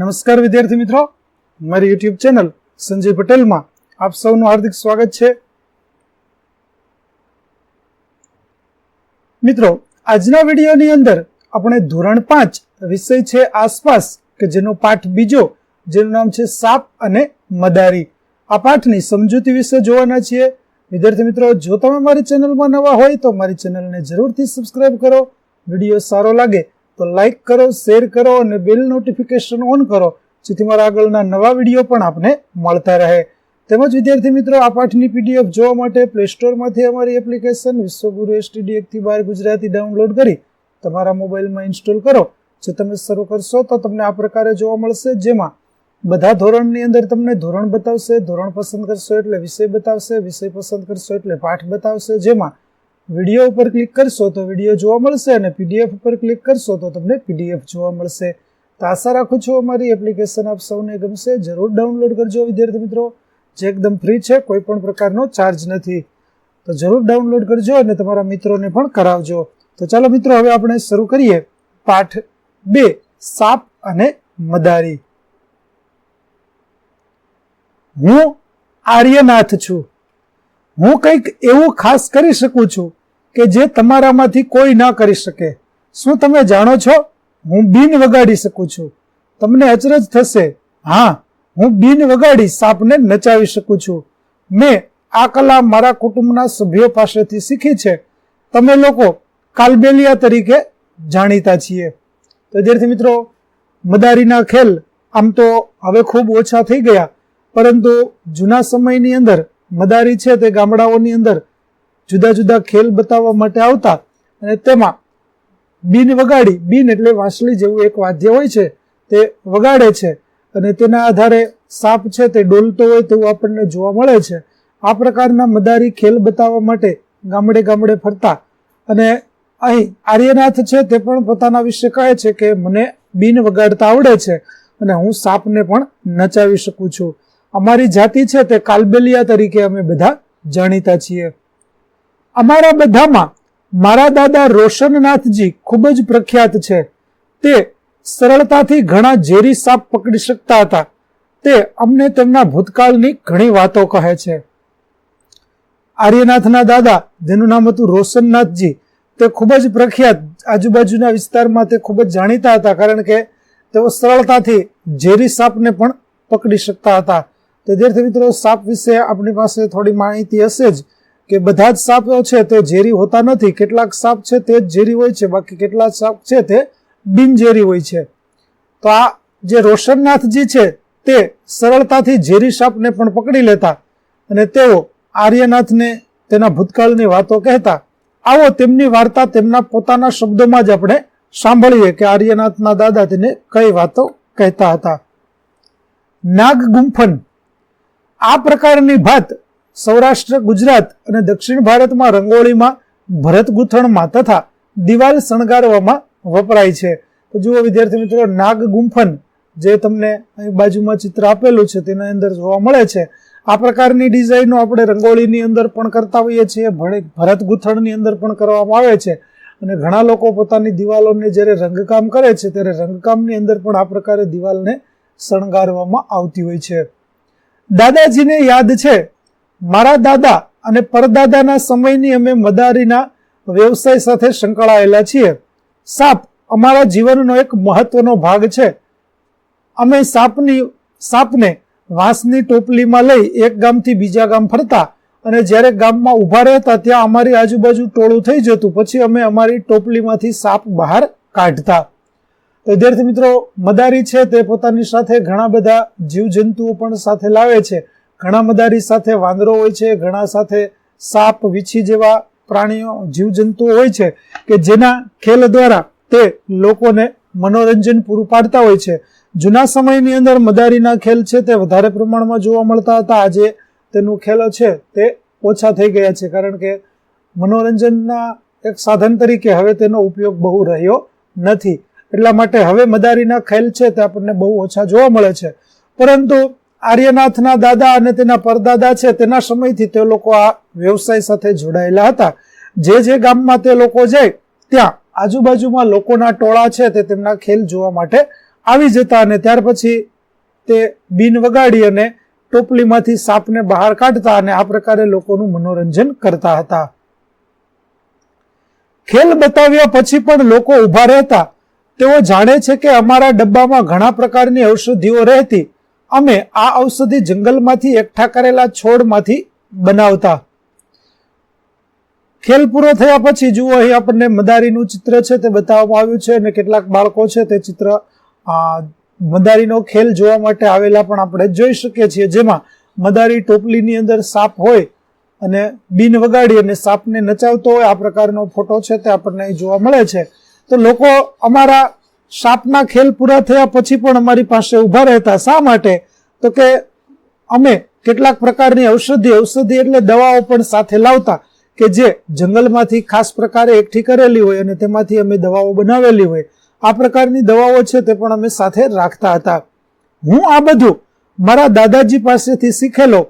નમસ્કાર વિદ્યાર્થી મિત્રો. મારી યુટ્યુબ ચેનલ સંજય પટેલમાં આપ સૌનું હાર્દિક સ્વાગત છે. મિત્રો, આજના વિડીયોની અંદર આપણે ધોરણ પાંચ વિષય છે આસપાસ કે જેનો પાઠ બીજો, જેનું નામ છે સાપ અને મદારી. આ પાઠની સમજૂતી વિશે જોવાના છીએ. વિદ્યાર્થી મિત્રો, જો તમે મારી ચેનલમાં નવા હોય તો મારી ચેનલને જરૂરથી સબસ્ક્રાઇબ કરો. વીડિયો સારો લાગે તો લાઈક કરો શેર કરો અને બેલ નોટિફિકેશન ઓન કરો, જેથી મારા આગળના નવા વીડિયો પણ આપને મળતા રહે. તેમજ વિદ્યાર્થી મિત્રો, આ પાઠની પીડીએફ જોવા માટે પ્લે સ્ટોરમાંથી અમારી એપ્લિકેશન વિશ્વગુરુ એસટીડી એકથી બાર ગુજરાતી ડાઉનલોડ કરી તમારા મોબાઈલમાં ઇન્સ્ટોલ કરો. જે તમે શરૂ કરશો તો તમને આ પ્રકારે જોવા મળશે, જેમાં બધા ધોરણની અંદર તમને ધોરણ બતાવશે, ધોરણ પસંદ કરશો એટલે વિષય બતાવશે, વિષય પસંદ કરશો એટલે પાઠ બતાવશે, જેમાં વીડિયો ઉપર ક્લિક કરશો તો વીડિયો જોવા મળશે અને પીડીએફ ઉપર ક્લિક કરશો તો તમને પીડીએફ જોવા મળશે. તો આશા રાખું છું અમારી એપ્લિકેશન આપ સૌને ગમશે. જરૂર ડાઉનલોડ કરજો, વિદ્યાર્થી મિત્રો. જે એકદમ ફ્રી છે, કોઈ પણ પ્રકારનો ચાર્જ નથી. તો જરૂર ડાઉનલોડ કરજો અને તમારા મિત્રોને પણ કરાવજો. તો ચાલો મિત્રો, હવે આપણે શરૂ કરીએ પાઠ બે, સાપ અને મદારી. હું આર્યનાથ છું. હું કંઈક એવું ખાસ કરી શકું છું. કે જે તમારામાંથી કોઈ ના કરી શકે. શું તમે જાણો છો? હું બીન વગાડી શકું છું. તમને અચરજ થશે. હા, હું બીન વગાડી સાપને નચાવી શકું છું. મેં આ કલા મારા કુટુંબના સભ્યો પાસેથી શીખી છે. તમે લોકો કાલબેલિયા તરીકે જાણીતા છીએ. તો વિદ્યાર્થી મિત્રો, મદારીના ખેલ આમ તો હવે ખૂબ ઓછા થઈ ગયા. પરંતુ જૂના સમયની અંદર મદારી છે તે ગામડાઓની અંદર જુદા જુદા ખેલ બતાવવા માટે આવતા અને તેમાં બીન વગાડી, બીન એટલે વાંસળી જેવું એક વાદ્ય હોય છે, તે વગાડે છે અને તેના આધારે સાપ છે તે ડોલતો હોય તેવું આપણને જોવા મળે છે. આ પ્રકારના મદારી ખેલ બતાવવા માટે ગામડે ગામડે ફરતા અને અહીં આર્યનાથ છે તે પણ પોતાના વિશે કહે છે કે મને બીન વગાડતા આવડે છે અને હું સાપને પણ નચાવી શકું છું. અમારી જાતિ છે તે કાલબેલિયા તરીકે અમે બધા જાણીતા છીએ. અમારા બધામાં મારા દાદા રોશનનાથજી ખૂબ જ પ્રખ્યાત છે. તે સરળતાથી ઘણા ઝેરી સાપ પકડી શકતા હતા. તે અમને તેમના ભૂતકાળની ઘણી વાતો કહે છે. આર્યનાથના દાદા, જેનું નામ હતું રોશનનાથજી, તે ખૂબ જ પ્રખ્યાત. આજુબાજુના વિસ્તારમાં તે ખૂબ જ જાણીતા હતા, કારણ કે તેઓ સરળતાથી ઝેરી સાપને પણ પકડી શકતા હતા. તો વિદ્યાર્થી મિત્રો, સાપ વિશે આપણી પાસે થોડી માહિતી હશે જ. કે બધા જ સાપો છે તે ઝેરી હોતા નથી. કેટલાક સાપ છે તે જ ઝેરી હોય છે. બાકી કેટલાક સાપ છે તે બિનઝેરી હોય છે. તો આ જે રોશનનાથજી છે તે સરળતાથી ઝેરી સાપને પણ પકડી લેતા અને તેઓ આર્યનાથને તેના ભૂતકાળની વાતો કહેતા. આવો તેમની વાર્તા તેમના પોતાના શબ્દોમાં જ આપણે સાંભળીએ કે આર્યનાથના દાદા તેને કઈ વાતો કહેતા હતા. નાગ ગુંફન આ પ્રકારની ભાત સૌરાષ્ટ્ર, ગુજરાત અને દક્ષિણ ભારતમાં રંગોળીમાં ભરત ગૂંથણમાં તથા દિવાલ શણગારવામાં વપરાય છે. તો જુઓ વિદ્યાર્થી મિત્રો, નાગ ગુંફન જે તમને અહીં બાજુમાં ચિત્ર આપેલું છે, તેના અંદર જોવા મળે છે. આ પ્રકારની ડિઝાઇનો આપણે રંગોળીની અંદર પણ કરતા હોઈએ છીએ ભરત ગૂંથણની અંદર પણ કરવામાં આવે છે. અને ઘણા લોકો પોતાની દિવાલોને જ્યારે રંગકામ કરે છે, ત્યારે રંગકામની અંદર પણ આ પ્રકારે દિવાલને શણગારવામાં આવતી હોય છે. દાદાજીને યાદ છે મારા દાદા અને પરદાદાના સમયની અમે મદારીના વ્યવસાય સાથે સંકળાયેલા છીએ. સાપ અમારા જીવનનો એક મહત્વનો ભાગ છે. અમે સાપની, સાપને વાંસની ટોપલીમાં લઈ એક ગામથી બીજા ગામ ફરતા અને જ્યારે ગામમાં ઊભા રહેતા ત્યાં અમારી આજુબાજુ ટોળું થઈ જતું. પછી અમે અમારી ટોપલીમાંથી સાપ બહાર કાઢતા. તો વિદ્યાર્થી મિત્રો, મદારી છે તે પોતાની સાથે ઘણા બધા જીવજંતુઓ પણ સાથે લાવે છે. ઘણા મદારી સાથે વાંદરો હોય છે, ઘણા સાથે સાપ, વીછી જેવા પ્રાણીઓ, જીવજંતુઓ હોય છે કે જેના ખેલ દ્વારા તે લોકોને મનોરંજન પૂરું પાડતા હોય છે. જૂના સમયની અંદર મદારીના ખેલ છે તે વધારે પ્રમાણમાં જોવા મળતા હતા. આજે તેનું ખેલો છે તે ઓછા થઈ ગયા છે કારણ કે મનોરંજનના એક સાધન તરીકે હવે તેનો ઉપયોગ બહુ રહ્યો નથી. એટલા માટે હવે મદારીના ખેલ છે તે આપણને બહુ ઓછા જોવા મળે છે. પરંતુ આર્યનાથના દાદા અને તેના પરદાદા છે, તેના સમયથી તે લોકો આ વ્યવસાય સાથે જોડાયેલા હતા. જે જે ગામમાં તે લોકો જાય, ત્યાં આજુબાજુમાં લોકોના ટોળા છે તે તેમના ખેલ જોવા માટે આવી જતા અને ત્યાર પછી તે બીન વગાડી અને ટોપલીમાંથી સાપને બહાર કાઢતા અને આ પ્રકારે લોકોનું મનોરંજન કરતા હતા. ખેલ બતાવ્યા પછી પણ લોકો ઊભા રહેતા. તેઓ જાણે છે કે અમારા ડબ્બામાં ઘણા પ્રકારની ઔષધિઓ રહેતી. અમે આ ઔષધિ જંગલમાંથી એકઠા કરેલા છોડમાંથી બનાવતા. ખેલ પૂરો થયા પછી જુઓ અહીં આપણને મદારીનું ચિત્ર છે તે બતાવવામાં આવ્યું છે અને કેટલાક બાળકો છે તે ચિત્ર મદારીનો ખેલ જોવા માટે આવેલા પણ આપણે જોઈ શકીએ છીએ. જેમાં મદારી ટોપલીની અંદર સાપ હોય અને બીન વગાડી અને સાપને નચાવતો હોય, આ પ્રકારનો ફોટો છે તે આપણને જોવા મળે છે. તો લોકો અમારા સાપના ખેલ પૂરા થયા પછી પણ અમારી પાસે ઊભા રહેતા. શા માટે? તો કે અમે કેટલાક પ્રકારની ઔષધિ ઔષધિ એટલે દવાઓ પણ સાથે લાવતા કે જે જંગલમાંથી ખાસ પ્રકારે એકઠી કરેલી હોય અને તેમાંથી અમે દવાઓ બનાવેલી હોય. આ પ્રકારની દવાઓ છે તે પણ અમે સાથે રાખતા હતા. હું આ બધું મારા દાદાજી પાસેથી શીખેલો.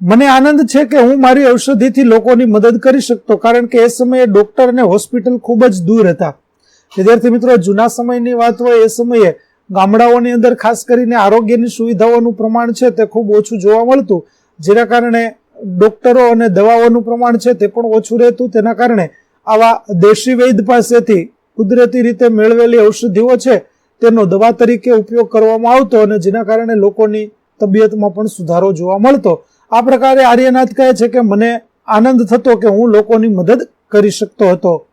મને આનંદ છે કે હું મારી ઔષધિથી લોકોની મદદ કરી શકતો, કારણ કે એ સમયે ડોક્ટર અને હોસ્પિટલ ખૂબ જ દૂર હતા. વિદ્યાર્થી મિત્રો, જૂના સમયની વાત હોય, એ સમયે ગામડાઓની અંદર ખાસ કરીને આરોગ્યની સુવિધાઓનું પ્રમાણ છે તે ખૂબ ઓછું જોવા મળતું. જેના કારણે ડોક્ટરો અને દવાઓનું પ્રમાણ છે તે પણ ઓછું રહેતું. તેના કારણે આવા દેશી વૈદ પાસેથી કુદરતી રીતે મેળવેલી ઔષધિઓ છે, તેનો દવા તરીકે ઉપયોગ કરવામાં આવતો અને જેના કારણે લોકોની તબિયતમાં પણ સુધારો જોવા મળતો. આ પ્રકારે આર્યનાથ કહે છે કે, મને આનંદ થતો કે હું લોકોની મદદ કરી શકતો હતો.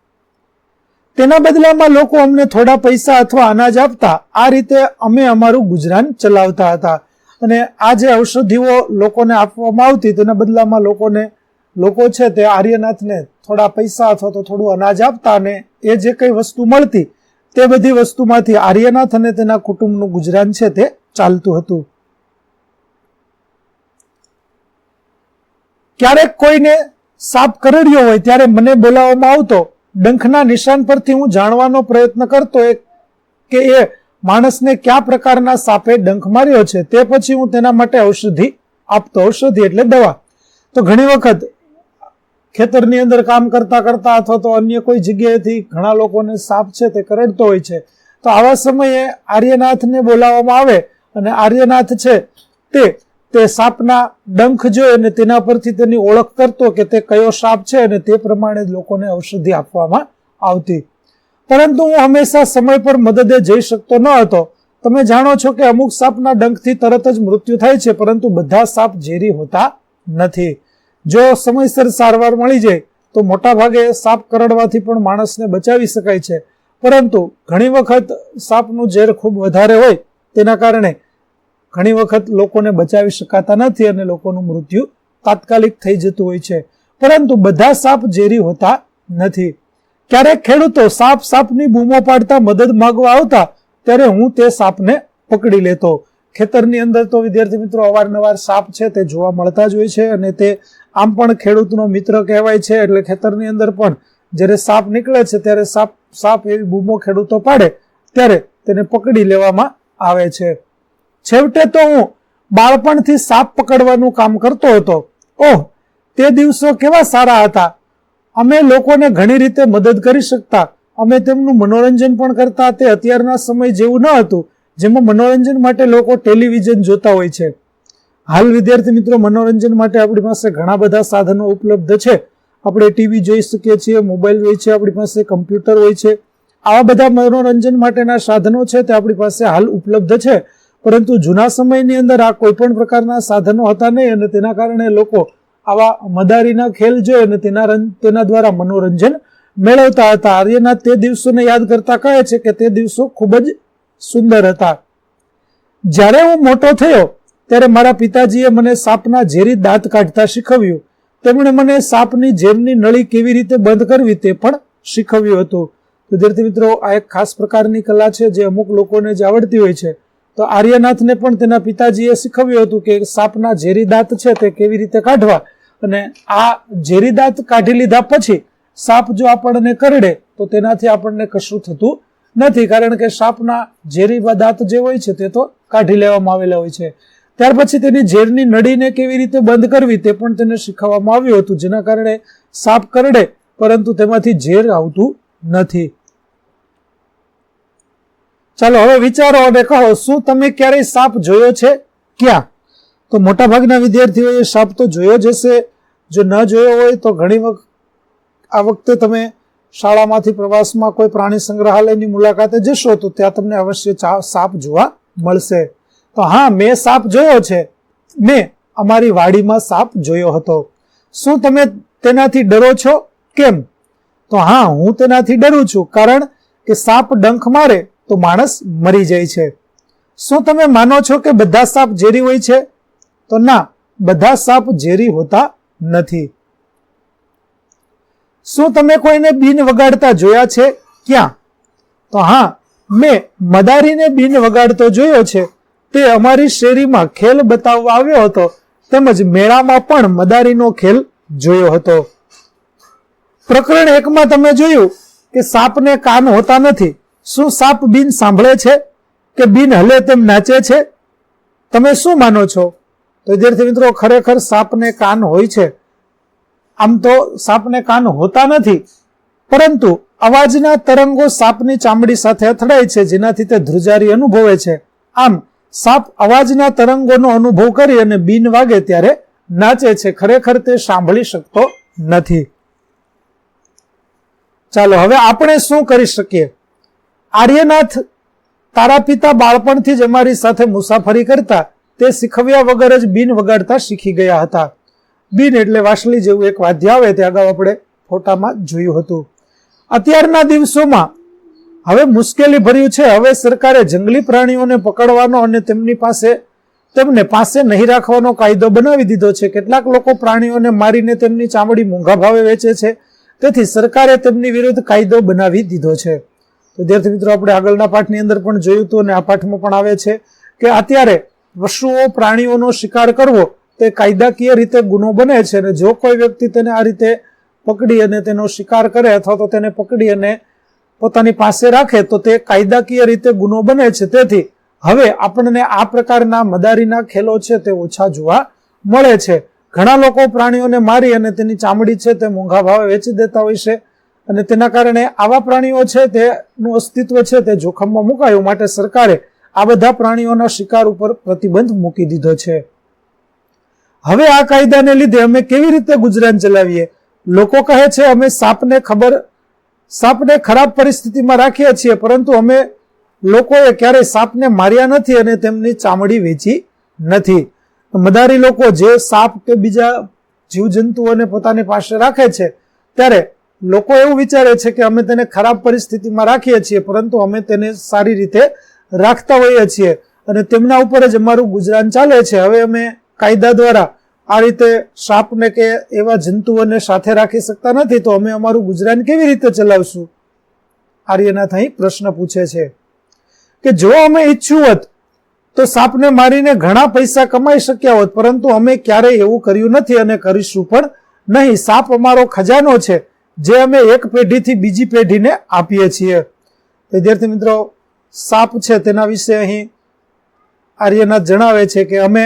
તેના બદલામાં લોકો અમને થોડા પૈસા અથવા અનાજ આપતા આ રીતે અમે અમારું ગુજરાન ચલાવતા હતા. અને આ જે ઔષધિઓ લોકોને આપવામાં આવતી તેના બદલામાં લોકોને, લોકો છે તે આર્યનાથને થોડા પૈસા અથવા તો થોડું અનાજ આપતા અને એ જે કઈ વસ્તુ મળતી તે બધી વસ્તુમાંથી આર્યનાથ અને તેના કુટુંબનું ગુજરાન છે તે ચાલતું હતું. ક્યારેક કોઈને સાપ કરડ્યો હોય ત્યારે મને બોલાવવામાં આવતો ડંખના નિશાન પરથી હું જાણવાનો પ્રયત્ન કરતો કે એ માણસને કયા પ્રકારના સાપે ડંખ માર્યો છે તે પછી હું તેના માટે ઔષધિ આપતો, ઔષધિ એટલે દવા. તો ઘણી વખત ખેતરની અંદર કામ કરતા કરતા અથવા તો અન્ય કોઈ જગ્યાએથી ઘણા લોકોને સાપ છે તે કરડતો હોય છે. તો આવા સમયે આર્યનાથને બોલાવવામાં આવે અને આર્યનાથ છે તે તે સાપના ડંખ જોઈ અને તેના પરથી તેની ઓળખ કરતો કે તે કયો સાપ છે અને તે પ્રમાણે લોકોને ઔષધિ આપવામાં આવતી. પરંતુ હું હંમેશા સમય પર મદદે જઈ શકતો ન હતો. તમે જાણો છો કે અમુક સાપના ડંખથી તરત જ મૃત્યુ થાય છે, પરંતુ બધા સાપ ઝેરી હોતા નથી. જો સમયસર સારવાર મળી જાય, તો મોટા ભાગે સાપ કરડવાથી પણ માણસને બચાવી શકાય છે. પરંતુ ઘણી વખત સાપનું ઝેર ખૂબ વધારે હોય, તેના કારણે ઘણી વખત લોકોને બચાવી શકાતા નથી અને લોકોનું મૃત્યુ તાત્કાલિક થઈ જતું હોય છે. પરંતુ બધા સાપ ઝેરી હોતા નથી. ક્યારેક ખેડૂતો સાપ સાપની બૂમો પાડતા મદદ માગવા આવતા ત્યારે હું તે સાપને પકડી લેતો. ખેતરની અંદર તો વિદ્યાર્થી મિત્રો અવારનવાર સાપ છે તે જોવા મળતા જ હોય છે અને તે આમ પણ ખેડૂતનો મિત્ર કહેવાય છે એટલે ખેતરની અંદર પણ જ્યારે સાપ નીકળે છે ત્યારે સાપ સાપ એવી બૂમો ખેડૂતો પાડે ત્યારે તેને પકડી લેવામાં આવે છે. છેવટે તો હું બાળપણથી સાપ પકડવાનું કામ કરતો હતો. ઓહ, તે દિવસો કેવા સારા હતા. અમે લોકોને ઘણી રીતે મદદ કરી શકતા. અમે તેમનું મનોરંજન પણ કરતા. તે અત્યારના સમય જેવું ન હતું, જેમાં મનોરંજન માટે લોકો ટેલિવિઝન જોતા હોય છે. હાલ વિદ્યાર્થી મિત્રો, મનોરંજન માટે આપણી પાસે ઘણા બધા સાધનો ઉપલબ્ધ છે. આપણે ટીવી જોઈ શકીએ છીએ, મોબાઈલ હોય છે, આપણી પાસે કમ્પ્યુટર હોય છે. આવા બધા મનોરંજન માટેના સાધનો છે તે આપણી પાસે હાલ ઉપલબ્ધ છે. પરંતુ જૂના સમયની અંદર આ કોઈ પણ પ્રકારના સાધનો હતા નહીં અને તેના કારણે લોકો આવા મદારીના ખેલ જોઈ અને તેના તેના દ્વારા મનોરંજન મેળવતા હતા. આર્યનાથ તે દિવસોને યાદ કરતા કહે છે કે તે દિવસો ખૂબ જ સુંદર હતા. જ્યારે હું મોટો થયો, ત્યારે મારા પિતાજીએ મને સાપના ઝેરી દાંત કાઢતા શીખવ્યું. તેમણે મને સાપની ઝેરની નળી કેવી રીતે બંધ કરવી તે પણ શીખવ્યું હતું. વિદ્યાર્થી મિત્રો, આ એક ખાસ પ્રકારની કલા છે જે અમુક લોકોને જ આવડતી હોય છે. તો આર્યનાથને પણ તેના પિતાજીએ શીખવ્યું હતું કે સાપના ઝેરી દાંત છે તે કેવી રીતે કાઢવા? અને આ ઝેરી દાંત કાઢી લીધા પછી સાપ જો આપણને કરડે, તો તેનાથી આપણને કશું થતું નથી. કારણ કે સાપના ઝેરી દાંત જે હોય છે તે તો કાઢી લેવામાં આવેલા હોય છે. ત્યાર પછી તેની ઝેરની નળીને કેવી રીતે બંધ કરવી તે પણ તેને શીખવવામાં આવ્યું હતું. જેના કારણે સાપ કરડે, પરંતુ તેમાંથી ઝેર આવતું નથી. ચાલો, હવે વિચારો અને કહો શું તમે ક્યારેય સાપ જોયો છે? ક્યાં? તો મોટાભાગના વિદ્યાર્થીઓએ સાપ તો જોયો જ હશે. જો ન જોયો હોય તો ઘણી વખત આ વખતે તમે શાળામાંથી પ્રવાસમાં કોઈ પ્રાણી સંગ્રહાલયની મુલાકાતે જશો તો ત્યાં તમને અવશ્ય સાપ જોવા મળશે. તો હા, મેં સાપ જોયો છે. મેં અમારી વાડીમાં સાપ જોયો હતો. શું તમે તેનાથી ડરો છો? કેમ? તો હા, હું તેનાથી ડરું છું, કારણ કે સાપ ડંખ મારે. તો માણસ મરી જાય છે. શું તમે માનો છો કે બધા સાપ ઝેરી હોય છે? તો ના, બધા સાપ ઝેરી હોતા નથી. શું તમે કોઈને બીન વગાડતા જોયા છે? ક્યાં? તો હા, મેં મદારીને બીન વગાડતો જોયો છે. તે અમારી શેરીમાં ખેલ બતાવવા આવ્યો હતો, તેમજ મેળામાં પણ મદારીનો ખેલ જોયો હતો. પ્રકરણ એકમાં તમે જોયું કે સાપને કાન હોતા નથી. શું સાપ બિન સાંભળે છે કે બિન હલે તેમ નાચે છે? તમે શું માનો છો? તો વિદ્યાર્થી મિત્રો, ખરેખર સાપને કાન હોય છે. આમ તો સાપને કાન હોતા નથી, પરંતુ અવાજના તરંગો સાપની ચામડી સાથે અથડાય છે, જેનાથી તે ધ્રુજારી અનુભવે છે. આમ, સાપ અવાજના તરંગોનો અનુભવ કરી અને બિન વાગે ત્યારે નાચે છે. ખરેખર તે સાંભળી શકતો નથી. ચાલો, હવે આપણે શું કરી શકીએ? આર્યનાથ તારા પિતા બાળપણથી જ અમારી સાથે મુસાફરી કરતા, તે શીખવ્યા વગર જ બીન વગાડતા શીખી ગયા હતા. બીન એટલે વાસલી જેવું એક વાદ્ય આવે તે અગાઉ આપણે ફોટામાં જોયું હતું. અત્યારના દિવસોમાં હવે મુશ્કેલી ભર્યું છે. હવે સરકારે જંગલી પ્રાણીઓને પકડવાનો અને તેમની પાસે, તેમને પાસે નહીં રાખવાનો કાયદો બનાવી દીધો છે. કેટલાક લોકો પ્રાણીઓને મારીને તેમની ચામડી મોંઘા ભાવે વેચે છે. તેથી સરકારે તેમની વિરુદ્ધ કાયદો બનાવી દીધો છે. તો વિદ્યાર્થી મિત્રો, આપણે આગળના પાઠની અંદર પણ જોયું હતું અને આ પાઠમાં પણ આવે છે કે અત્યારે પશુઓ પ્રાણીઓનો શિકાર કરવો તે કાયદાકીય રીતે ગુનો બને છે અને જો કોઈ વ્યક્તિ તેને આ રીતે પકડી અને તેનો શિકાર કરે અથવા તો તેને પકડી અને પોતાની પાસે રાખે, તો તે કાયદાકીય રીતે ગુનો બને છે. તેથી હવે આપણને આ પ્રકારના મદારીના ખેલો છે તે ઓછા જોવા મળે છે. ઘણા લોકો પ્રાણીઓને મારી અને તેની ચામડી છે તે મોંઘા ભાવે વેચી દેતા હોય છે. અને તેના કારણે આવા પ્રાણીઓ છે, તેનું અસ્તિત્વ છે, તે જોખમમાં મુકાયું. માટે સરકારે આ બધા પ્રાણીઓના શિકાર ઉપર પ્રતિબંધ મૂકી દીધો છે. હવે આ કાયદાને લીધે અમે કેવી રીતે ગુજરાન ચલાવીએ? લોકો કહે છે, અમે સાપને ખબર, સાપને ખરાબ પરિસ્થિતિમાં રાખીએ છીએ, પરંતુ અમે લોકોએ ક્યારેય સાપને માર્યા નથી અને તેમની ચામડી વેચી નથી. મદારી લોકો જે સાપ કે બીજા જીવજંતુઓને પોતાની પાસે રાખે છે, ત્યારે લોકો એવું વિચારે છે કે અમે તેને ખરાબ પરિસ્થિતિમાં રાખીએ છીએ, પરંતુ અમે તેને સારી રીતે રાખતા હોઈએ છીએ. અને તેમના ઉપર જ અમારું ગુજરાન ચાલે છે. હવે અમે કાયદા દ્વારા આ રીતે સાપને કે એવા જંતુઓને સાથે રાખી શકતા નથી, તો અમે અમારું ગુજરાન કેવી રીતે ચલાવશું? આર્યનાથ અહીં પ્રશ્ન પૂછે છે કે જો અમે ઈચ્છ્યું હોત, તો સાપને મારીને ઘણા પૈસા કમાઈ શક્યા હોત, પરંતુ અમે ક્યારેય એવું કર્યું નથી અને કરીશું પણ નહીં. સાપ અમારો ખજાનો છે. જે અમે એક પેઢીથી બીજી પેઢીને આપીએ છીએ. વિદ્યાર્થી મિત્રો, સાપ છે તેના વિશે અહીં આર્યનાથ જણાવે છે કે અમે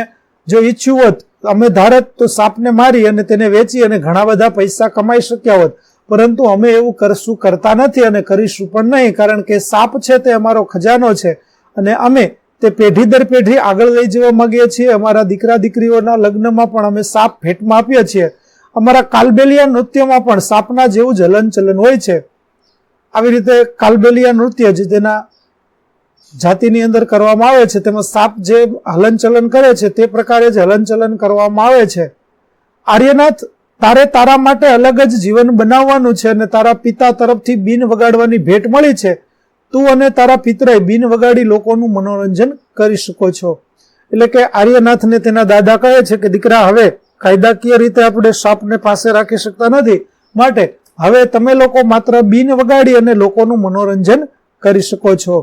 જો ઈચ્છ્યું હોત, અમે ધારત તો સાપને મારી અને તેને વેચી અને ઘણા બધા પૈસા કમાઈ શક્યા હોત. પરંતુ અમે એવું કરશું, કરતા નથી અને કરીશું પણ નહીં, કારણ કે સાપ છે તે અમારો ખજાનો છે અને અમે તે પેઢી દર પેઢી આગળ લઈ જવા માંગીએ છીએ. અમારા દીકરા દીકરીઓના લગ્નમાં પણ અમે સાપ ભેટમાં આપીએ છીએ. અમારા કાલબેલિયા નૃત્યમાં પણ સાપના જેવું જ હલનચલન હોય છે. આવી રીતે કાલબેલિયા નૃત્ય જે તેના જાતિની અંદર કરવામાં આવે છે, તેમાં સાપ જે હલનચલન કરે છે, તે પ્રકારે જ હલનચલન કરવામાં આવે છે. આર્યનાથ તારે તારા માટે અલગ જ જીવન બનાવવાનું છે અને તારા પિતા તરફથી બિન વગાડવાની ભેટ મળી છે. તું અને તારા પિતરે બિન વગાડી લોકોનું મનોરંજન કરી શકો છો. એટલે કે આર્યનાથને તેના દાદા કહે છે કે, દીકરા, હવે કાયદાકીય રીતે આપણે સાપને પાસે રાખી શકતા નથી. માટે હવે તમે લોકો માત્ર બિન વગાડી અને લોકોનું મનોરંજન કરી શકો છો.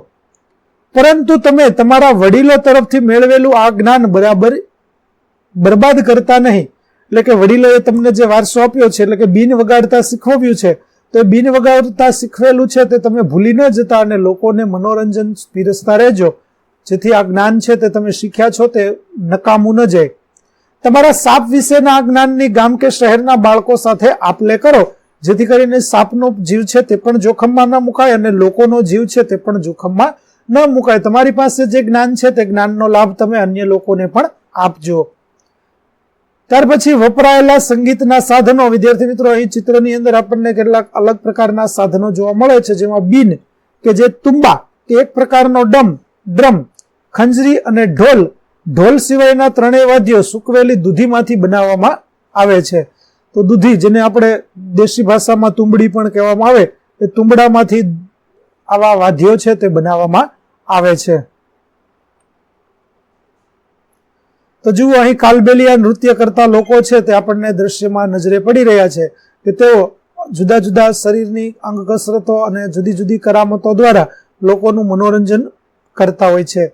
પરંતુ તમે તમારા વડીલો તરફથી મેળવેલું આ જ્ઞાન બરાબર બરબાદ કરતા નહીં. એટલે કે વડીલોએ તમને જે વારસો આપ્યો છે, એટલે કે બિન વગાડતા શીખવ્યું છે, તો એ બિન વગાડતા શીખવેલું છે તે તમે ભૂલી ન જતા અને લોકોને મનોરંજન પીરસતા રહેજો. જેથી આ જ્ઞાન છે તે તમે શીખ્યા છો તે નકામું ન જાય. તમારા સાપ વિશેના જ્ઞાનની ગામ કે શહેરના બાળકો સાથે આપલે કરો. જેથી કરીને સાપનો જીવ છે તે પણ જોખમમાં ન મુકાય અને લોકોનો જીવ છે તે પણ જોખમમાં ન મુકાય. તમારી પાસે જે જ્ઞાન છે તે જ્ઞાનનો લાભ તમે અન્ય લોકોને પણ આપજો. ત્યાર પછી વપરાયેલા સંગીતના સાધનો. વિદ્યાર્થી મિત્રો, અહીં ચિત્રની અંદર આપણને કેટલાક અલગ પ્રકારના સાધનો જોવા મળે છે. જેમાં બીન, કે જે તુંબા, કે એક પ્રકારનો ડમ, ડ્રમ, ખંજરી અને ઢોલ ઢોલ સિવાયના ત્રણેય વાદ્યો સૂકવેલી દૂધીમાંથી બનાવવામાં આવે છે. તો દૂધી, જેને આપણે દેશી ભાષામાં તુંબડી પણ કહેવામાં આવે, એ તુંબડામાંથી આવા વાદ્યો છે તે બનાવવામાં આવે છે. તો જુઓ, અહીં કાલબેલિયા નૃત્ય કરતા લોકો છે તે આપણને દ્રશ્યમાં નજરે પડી રહ્યા છે કે તેઓ જુદા જુદા શરીરની અંગ કસરતો અને જુદી જુદી કરામતો દ્વારા લોકોનું મનોરંજન કરતા હોય છે.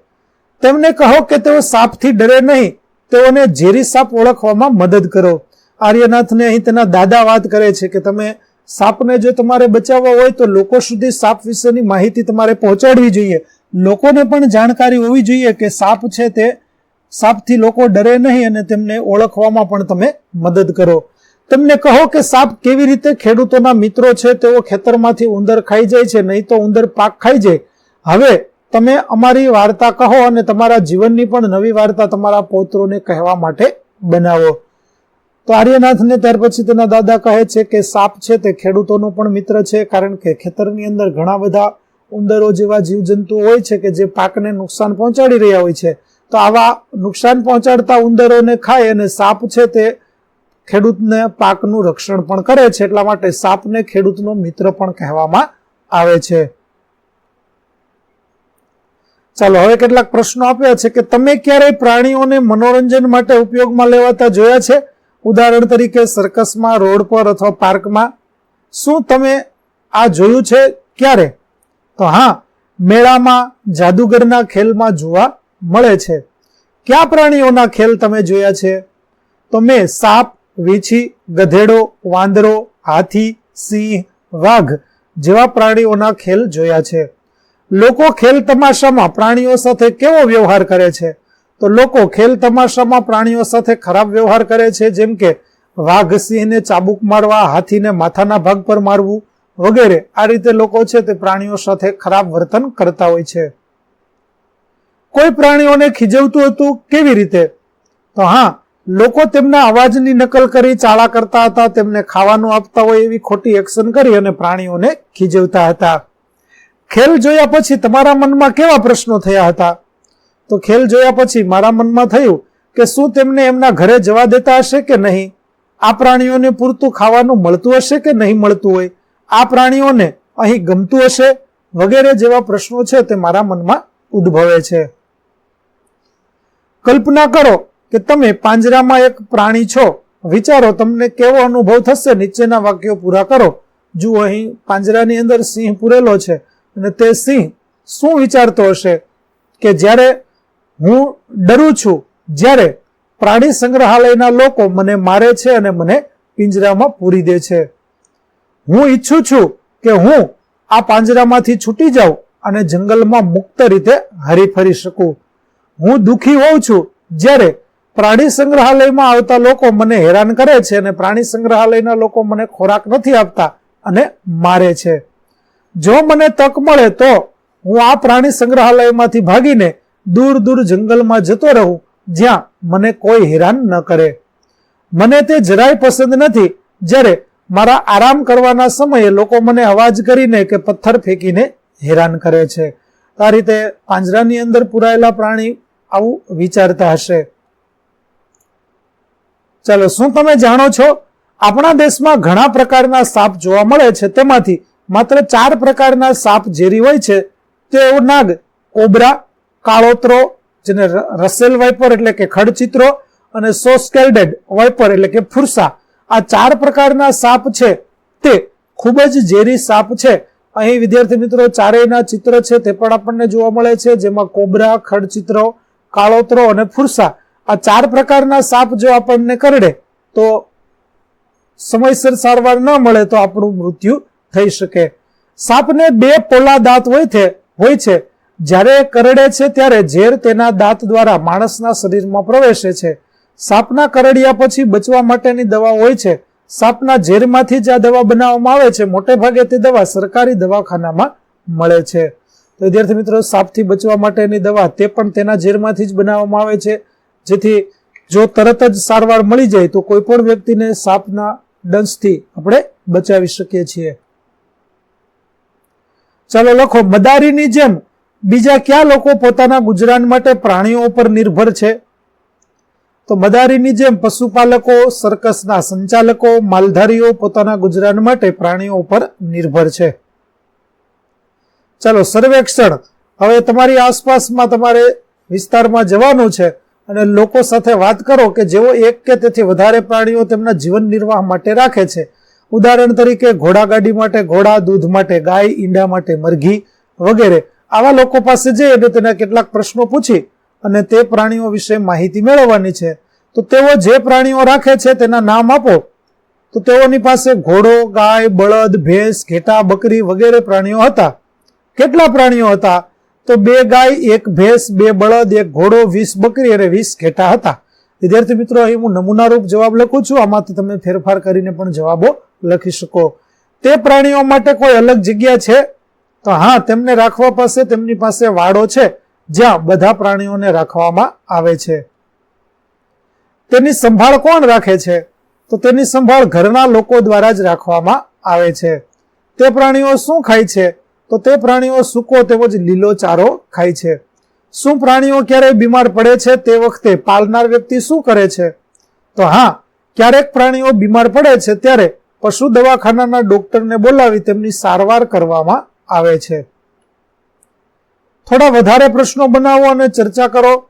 તેમને કહો કે તેઓ સાપથી ડરે નહીં, તેઓને ઝેરી સાપ ઓળખવામાં મદદ કરો. આર્યનાથને અહીં તેના દાદા વાત કરે છે કે તમે સાપને જો તમારે બચાવવા હોય તો લોકો સુધી સાપ વિશેની માહિતી તમારે પહોંચાડવી જોઈએ. લોકોને પણ જાણકારી હોવી જોઈએ કે સાપ છે તે સાપથી લોકો ડરે નહીં અને તેમને ઓળખવામાં પણ તમે મદદ કરો. તેમને કહો કે સાપ કેવી રીતે ખેડૂતોના મિત્રો છે તેઓ ખેતરમાંથી ઉંદર ખાઈ જાય છે, નહીં તો ઉંદર પાક ખાઈ જાય. હવે તમે અમારી વાર્તા કહો અને તમારા જીવનની પણ નવી વાર્તા તમારા પૌત્રોને કહેવા માટે બનાવો. તો આર્યનાથને ત્યાર પછી તેના દાદા કહે છે કે સાપ છે તે ખેડૂતોનો પણ મિત્ર છે કારણ કે ખેતરની અંદર ઘણા બધા ઉંદરો જેવા જીવજંતુઓ હોય છે કે જે પાકને નુકસાન પહોંચાડી રહ્યા હોય છે. તો આવા નુકસાન પહોંચાડતા ઉંદરોને ખાય અને સાપ છે તે ખેડૂતને પાકનું રક્ષણ પણ કરે છે. એટલા માટે સાપને ખેડૂતનો મિત્ર પણ કહેવામાં આવે છે. ચાલો, હવે કેટલાક પ્રશ્નો આપ્યા છે કે તમે ક્યારેય પ્રાણીઓને મનોરંજન માટે ઉપયોગમાં લેવાતા જોયા છે? ઉદાહરણ તરીકે સર્કસમાં રોડ પર અથવા પાર્કમાં શું તમે આ જોયું છે? ક્યારે? તો હા, મેળામાં, જાદુગરના ખેલમાં જોવા મળે છે. કયા પ્રાણીઓના ખેલ તમે જોયા છે? તો મેં સાપ, વીછી, ગધેડો, વાંદરો, હાથી, સિંહ, વાઘ જેવા પ્રાણીઓના ખેલ જોયા છે. લોકો ખેલ તમાશામાં પ્રાણીઓ સાથે કેવો વ્યવહાર કરે છે? તો લોકો ખેલ તમાશામાં પ્રાણીઓ સાથે ખરાબ વ્યવહાર કરે છે, જેમ કે વાઘ સિંહને ચાબુક મારવા, હાથીને માથાના ભાગ પર મારવું વગેરે. આ રીતે લોકો છે તે પ્રાણીઓ સાથે ખરાબ વર્તન કરતા હોય છે. કોઈ પ્રાણીઓને ખીજવતું હતું કેવી રીતે? તો હા, લોકો તેમના અવાજની નકલ કરી ચાળા કરતા હતા, તેમને ખાવાનું આપતા હોય એવી ખોટી એક્શન કરી અને પ્રાણીઓને ખીજવતા હતા. ખેલ જોયા પછી તમારા મનમાં કેવા પ્રશ્નો થયા હતા? તો ખેલ જોયા પછી મારા મનમાં થયું કે શું તેમને એમના ઘરે જવા દેતા હશે કે નહીં? આ પ્રાણીઓને પૂરતું ખાવાનું મળતું હશે કે નહીં મળતું હોય? આ પ્રાણીઓને અહીં ગમતું હશે? વગેરે જેવા પ્રશ્નો છે તે મારા મનમાં ઉદ્ભવે છે. કલ્પના કરો કે તમે પાંજરામાં એક પ્રાણી છો. વિચારો તમને કેવો અનુભવ થશે? નીચેના વાક્યો પૂરા કરો. જુઓ અહીં પાંજરાની અંદર સિંહ પૂરેલો છે. અને તે સિંહ શું વિચારતો હશે કે જ્યારે હું ડરું છું, જ્યારે પ્રાણી સંગ્રહાલયના લોકો મને મારે છે અને મને પિંજરામાં પૂરી દે છે. હું ઈચ્છું છું કે હું આ પાંજરામાંથી છૂટી જાઉં અને જંગલમાં મુક્ત રીતે હરીફરી શકું. હું દુખી હોઉં છું જ્યારે પ્રાણી સંગ્રહાલયમાં આવતા લોકો મને હેરાન કરે છે અને પ્રાણી સંગ્રહાલયના લોકો મને ખોરાક નથી આપતા અને મારે છે. જો મને તક મળે તો હું આ પ્રાણી સંગ્રહાલયમાંથી ભાગીને દૂર દૂર જંગલમાં જતો રહું, જ્યાં મને કોઈ હેરાન ન કરે. મને તે જરાય પસંદ નથી. જ્યારે મારા આરામ કરવાના સમયે લોકો મને અવાજ કરીને કે પથ્થર ફેંકીને હેરાન કરે છે. આ રીતે પાંજરાની અંદર પુરાયેલા પ્રાણી આવું વિચારતા હશે. ચાલો, શું તમે જાણો છો? આપણા દેશમાં ઘણા પ્રકારના સાપ જોવા મળે છે. તેમાંથી માત્ર ચાર પ્રકારના સાપ ઝેરી હોય છે તેઓ નાગ, કોબરા, કાળોતરો, જેને રસેલ વાઇપર એટલે કે ખડચિત્રો, અને સોસ્કેલ્ડેડ વાઇપર એટલે કે ફુરસા. આ ચાર પ્રકારના સાપ છે, તે ખૂબ જ ઝેરી સાપ છે. અહીં વિદ્યાર્થી મિત્રો, ચારેયના ચિત્ર છે, તે પણ આપણને જોવા મળે છે, જેમાં કોબરા, ખડચિત્રો, કાળોતરો અને ફુરસા. આ ચાર પ્રકારના સાપ જો આપણને કરડે, તો સમયસર સારવાર ન મળે, તો આપણું મૃત્યુ થઈ શકે. સાપને બે પોલા દાંત હોય છે હોય છે. જ્યારે કરડે છે ત્યારે ઝેર તેના દાંત દ્વારા માણસના શરીરમાં પ્રવેશે છે. સાપના કરડ્યા પછી બચવા માટેની દવા હોય છે. સાપના ઝેરમાંથી જ આ દવા બનાવવામાં આવે છે. મોટે ભાગે તે દવા સરકારી દવાખાનામાં મળે છે. તો વિદ્યાર્થી મિત્રો, સાપથી બચવા માટેની દવા તે પણ તેના ઝેરમાંથી જ બનાવવામાં આવે છે. જેથી જો તરત જ સારવાર મળી જાય તો કોઈ પણ વ્યક્તિને સાપના દંશથી આપણે બચાવી શકીએ છીએ. ચાલો લખો મદારીની જેમ બીજા કયા લોકો પોતાના ગુજરાન માટે પ્રાણીઓ ઉપર નિર્ભર છે? તો મદારીની જેમ પશુપાલકો, સર્કસના સંચાલકો, માલધારીઓ પોતાના ગુજરાન માટે પ્રાણીઓ ઉપર નિર્ભર છે. ચાલો, સર્વેક્ષણ. હવે તમારી આસપાસમાં તમારે વિસ્તારમાં જવાનું છે અને લોકો સાથે વાત કરો કે જેઓ એક કે તેથી વધારે પ્રાણીઓ તેમના જીવન નિર્વાહ માટે રાખે છે. ઉદાહરણ તરીકે ઘોડાગાડી માટે, ઘોડા દૂધ માટે, ગાય ઈંડા માટે મરઘી વગેરે આવા લોકો પાસે જઈ અને તેના કેટલાક પ્રશ્નો પૂછી અને તે પ્રાણીઓ વિશે માહિતી મેળવવાની છે. તો તેઓ જે પ્રાણીઓ રાખે છે તેના નામ આપો. તો તેઓની પાસે ઘોડો, ગાય, બળદ, ભેંસ, ઘેટા, બકરી વગેરે પ્રાણીઓ હતા. કેટલા પ્રાણીઓ હતા? તો બે ગાય, એક ભેંસ, બે બળદ, એક ઘોડો, વીસ બકરી અને વીસ ઘેટા હતા. વિદ્યાર્થી મિત્રો, અહીં હું નમૂનારૂપ જવાબ લખું છું. આમાંથી તમે ફેરફાર કરીને પણ જવાબો લખી શકો. તે પ્રાણીઓ માટે કોઈ અલગ જગ્યા છે? તો હા, તેમને રાખવા પાસે, તેમની પાસે વાડો છે, જ્યાં બધા પ્રાણીઓને રાખવામાં આવે છે. તેની સંભાળ કોણ રાખે છે? તો તેની સંભાળ ઘરના લોકો દ્વારા જ રાખવામાં આવે છે. તે પ્રાણીઓ શું ખાય છે? તો તે પ્રાણીઓ સૂકો તેમજ લીલો ચારો ખાય છે. શું પ્રાણીઓ ક્યારેય બીમાર પડે છે તે વખતે પાલનાર વ્યક્તિ શું કરે છે? તો હા, ક્યારેક પ્રાણીઓ બીમાર પડે છે ત્યારે પશુ દવાખાનાના ડોક્ટરને બોલાવી તેમની સારવાર કરવામાં આવે છે. થોડા વધારે પ્રશ્નો બનાવો અને ચર્ચા કરો.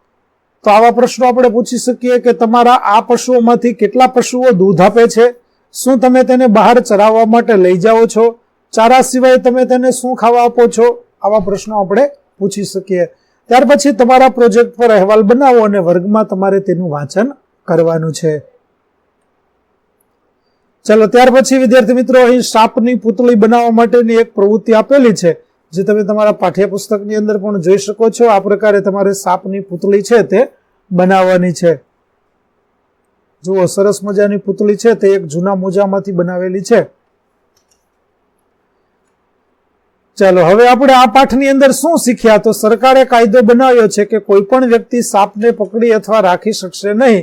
તો આવા પ્રશ્નો આપણે પૂછી શકીએ કે તમારા આ પશુઓમાંથી કેટલા પશુઓ દૂધ આપે છે? શું તમે તેને બહાર ચરાવવા માટે લઈ જાઓ છો? ચારા સિવાય તમે તેને શું ખાવા આપો છો? આવા પ્રશ્નો આપણે પૂછી શકીએ. ત્યાર પછી તમારા પ્રોજેક્ટ પર અહેવાલ બનાવો અને વર્ગમાં તમારે તેનું વાંચન કરવાનું છે. ચલો, ત્યાર પછી વિદ્યાર્થી મિત્રો, અહીં સાપની પુતળી બનાવવા માટેની એક પ્રવૃત્તિ આપેલી છે, જે તમે તમારા પાઠ્યપુસ્તકની અંદર પણ જોઈ શકો છો. આ પ્રકારે તમારે સાપની પુતળી છે તે બનાવવાની છે. જુઓ, સરસ મજાની પુતળી છે તે એક જૂના મોજામાંથી બનાવેલી છે. ચાલો, હવે આપણે આ પાઠની અંદર શું શીખ્યા? તો સરકારે કાયદો બનાવ્યો છે કે કોઈ પણ વ્યક્તિ સાપને પકડી અથવા રાખી શકશે નહીં.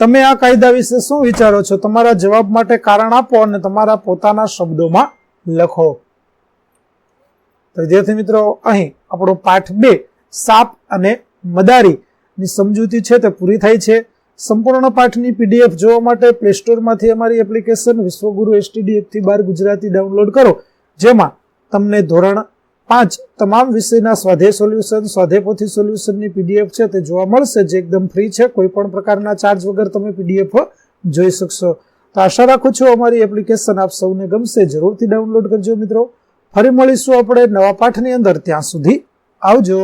તમે આ કાયદા વિશે શું વિચારો છો? તમારા જવાબ માટે કારણ આપો અને તમારા પોતાના શબ્દોમાં લખો. તો વિદ્યાર્થી મિત્રો, અહીં આપણો પાઠ બે, સાપ અને મદારી. ની સમજૂતી છે તે પૂરી થાય છે. સંપૂર્ણ પાઠની પીડીએફ જોવા માટે પ્લે સ્ટોરમાંથી અમારી એપ્લિકેશન વિશ્વગુરુ એસટીડી એકથી બાર ગુજરાતી ડાઉનલોડ કરો. જેમાં તમને ધોરણ પાંચ તમામ વિષયના સ્વાધે સોલ્યુશન સ્વાધેપોથી પોથી સોલ્યુશનની પીડીએફ છે તે જોવા મળશે. જે એકદમ ફ્રી છે, કોઈ પણ પ્રકારના ચાર્જ વગર તમે પીડીએફ જોઈ શકશો. તો આશા રાખું છું અમારી એપ્લિકેશન આપ સૌને ગમશે. જરૂરથી ડાઉનલોડ કરજો મિત્રો. ફરી મળીશું આપણે નવા પાઠની અંદર. ત્યાં સુધી આવજો.